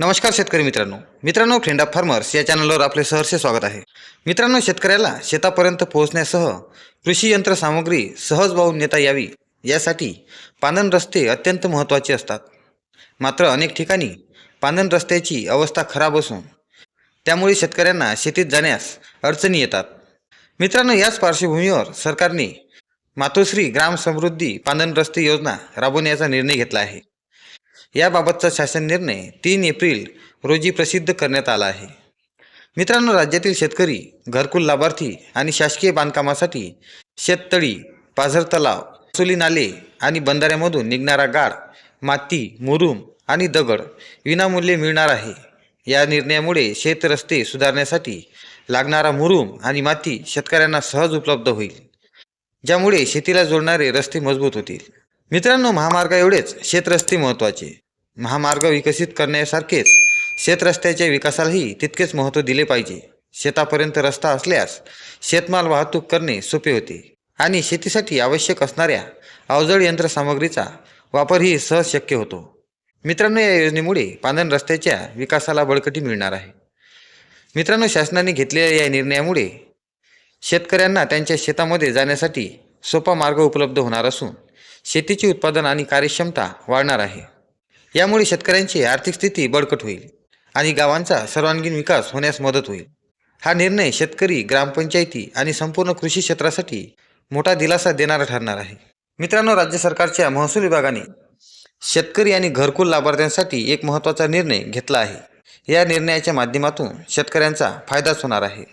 नमस्कार शेतकरी मित्रांनो. मित्रांनो फ्रेंड ऑफ फार्मर्स या चॅनलवर आपले सहर्ष स्वागत आहे. मित्रांनो शेतकऱ्याला शेतापर्यंत पोहोचण्यासह कृषी यंत्रसामुग्री सहज वाहून नेता यावी यासाठी पानन रस्ते अत्यंत महत्त्वाचे असतात. मात्र अनेक ठिकाणी पानन रस्त्याची अवस्था खराब असून त्यामुळे शेतकऱ्यांना शेतीत जाण्यास अडचणी येतात. मित्रांनो याच पार्श्वभूमीवर सरकारने मातोश्री ग्राम समृद्धी पानन रस्ते योजना राबवण्याचा निर्णय घेतला आहे. याबाबतचा शासन निर्णय तीन एप्रिल रोजी प्रसिद्ध करण्यात आला आहे. मित्रांनो राज्यातील शेतकरी घरकुल लाभार्थी आणि शासकीय बांधकामासाठी शेततळी पाझर तलाव सुली नाले आणि बंधाऱ्यामधून निघणारा गाळ माती मुरुम आणि दगड विनामूल्य मिळणार आहे. या निर्णयामुळे शेत रस्ते सुधारण्यासाठी लागणारा मुरुम आणि माती शेतकऱ्यांना सहज उपलब्ध होईल ज्यामुळे शेतीला जोडणारे रस्ते मजबूत होतील. मित्रांनो महामार्ग एवढेच. शेतरस्ते महत्त्वाचे महामार्ग विकसित करण्यासारखेच. शेतरस्त्याच्या विकासालाही तितकेच महत्त्व दिले पाहिजे. शेतापर्यंत रस्ता असल्यास शेतमाल वाहतूक करणे सोपे होते. आणि शेतीसाठी आवश्यक असणाऱ्या अवजड यंत्रसामग्रीचा वापरही सहज शक्य होतो. मित्रांनो या योजनेमुळे पांदण रस्त्याच्या विकासाला बळकटी मिळणार आहे. मित्रांनो शासनाने घेतलेल्या या निर्णयामुळे शेतकऱ्यांना त्यांच्या शेतामध्ये जाण्यासाठी सोपा मार्ग उपलब्ध होणार असून शेतीचे उत्पादन आणि कार्यक्षमता वाढणार आहे. यामुळे शेतकऱ्यांची आर्थिक स्थिती बळकट होईल आणि गावांचा सर्वांगीण विकास होण्यास मदत होईल. हा निर्णय शेतकरी ग्रामपंचायती आणि संपूर्ण कृषी क्षेत्रासाठी मोठा दिलासा देणारा ठरणार आहे. मित्रांनो राज्य सरकारच्या महसूल विभागाने शेतकरी आणि घरकुल लाभार्थ्यांसाठी एक महत्त्वाचा निर्णय घेतला आहे. या निर्णयाच्या माध्यमातून शेतकऱ्यांचा फायदाच होणार आहे.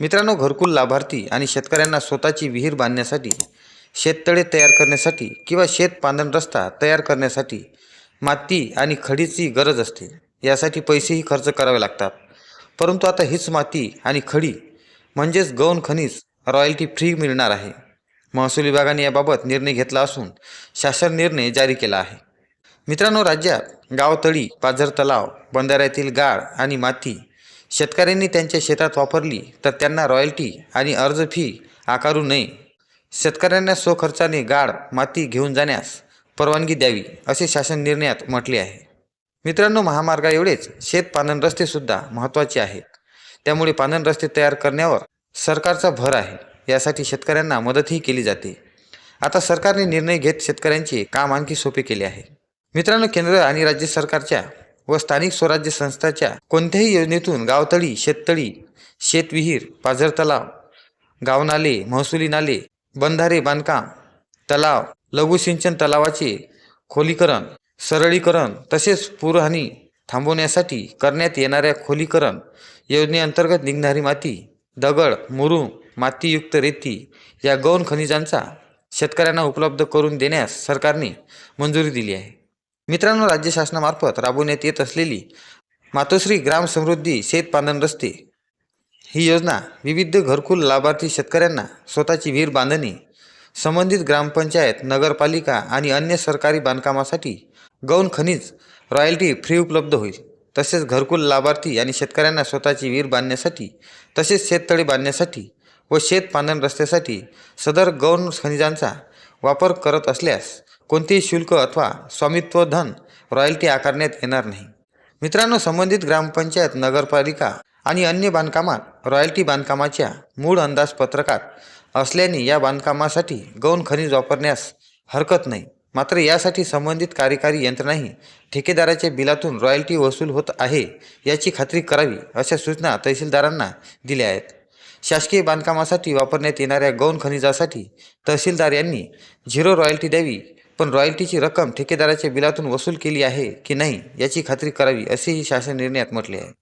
मित्रांनो घरकुल लाभार्थी आणि शेतकऱ्यांना स्वतःची विहीर बांधण्यासाठी शेततळे तयार करण्यासाठी किंवा शेतपांदन रस्ता तयार करण्यासाठी माती आणि खडीची गरज असते. यासाठी पैसेही खर्च करावे लागतात. परंतु आता हीच माती आणि खडी म्हणजेच गौण खनिज रॉयल्टी फ्री मिळणार आहे. महसूल विभागाने याबाबत निर्णय घेतला असून शासन निर्णय जारी केला आहे. मित्रांनो राज्यात गावतळी पाझर तलाव बंधाऱ्यातील गाळ आणि माती शेतकऱ्यांनी त्यांच्या शेतात वापरली तर त्यांना रॉयल्टी आणि अर्ज फी आकारू नये. शेतकऱ्यांना स्वखर्चाने गाळ माती घेऊन जाण्यास परवानगी द्यावी असे शासन निर्णयात म्हटले आहे. मित्रांनो महामार्गा एवढेच. शेत पानन रस्तेसुद्धा महत्त्वाचे आहेत. त्यामुळे पानन रस्ते तयार करण्यावर सरकारचा भर आहे. यासाठी शेतकऱ्यांना मदतही केली जाते. आता सरकारने निर्णय घेत शेतकऱ्यांचे काम आणखी सोपे केले आहे. मित्रांनो केंद्र आणि राज्य सरकारच्या व स्थानिक स्वराज्य संस्थाच्या कोणत्याही योजनेतून गावतळी शेततळी शेतविहीर पाझर तलाव गावनाले महसुली नाले बंधारे बांधकाम तलाव लघुसिंचन तलावाचे खोलीकरण सरळीकरण तसेच पूरहानी थांबवण्यासाठी करण्यात येणाऱ्या खोलीकरण योजनेअंतर्गत निघणारी माती दगड मुरुम मातीयुक्त रेती या गौण खनिजांचा शेतकऱ्यांना उपलब्ध करून देण्यास सरकारने मंजुरी दिली आहे. मित्रांनो राज्य शासनामार्फत राबवण्यात येत असलेली मातोश्री ग्राम समृद्धी शेतपांदन रस्ते ही योजना विविध घरकुल लाभार्थी शेतकऱ्यांना स्वतःची विहीर बांधणे संबंधित ग्रामपंचायत नगरपालिका आणि अन्य सरकारी बांधकामासाठी गौण खनिज रॉयल्टी फ्री उपलब्ध होईल. तसेच घरकुल लाभार्थी आणि शेतकऱ्यांना स्वतःची विहीर बांधण्यासाठी तसेच शेततळे बांधण्यासाठी व शेत पांदन रस्त्यासाठी सदर गौण खनिजांचा वापर करत असल्यास कोणतेही शुल्क अथवा स्वामित्व धन रॉयल्टी आकारण्यात येणार नाही. मित्रांनो संबंधित ग्रामपंचायत नगरपालिका आणि अन्य बांधकामात रॉयल्टी बांधकामाच्या मूळ अंदाजपत्रकात असल्याने या बांधकामासाठी गौण खनिज वापरण्यास हरकत नाही. मात्र यासाठी संबंधित कार्यकारी यंत्रणाही ठेकेदाराच्या बिलातून रॉयल्टी वसूल होत आहे याची खात्री करावी अशा सूचना तहसीलदारांना दिल्या आहेत. शासकीय बांधकामासाठी वापरण्यात येणाऱ्या गौण खनिजासाठी तहसीलदार यांनी झिरो रॉयल्टी द्यावी पण रॉयल्टीची रक्कम ठेकेदाराच्या बिलातून वसूल केली आहे की नाही याची खात्री करावी असेही शासन निर्णयात म्हटले आहे.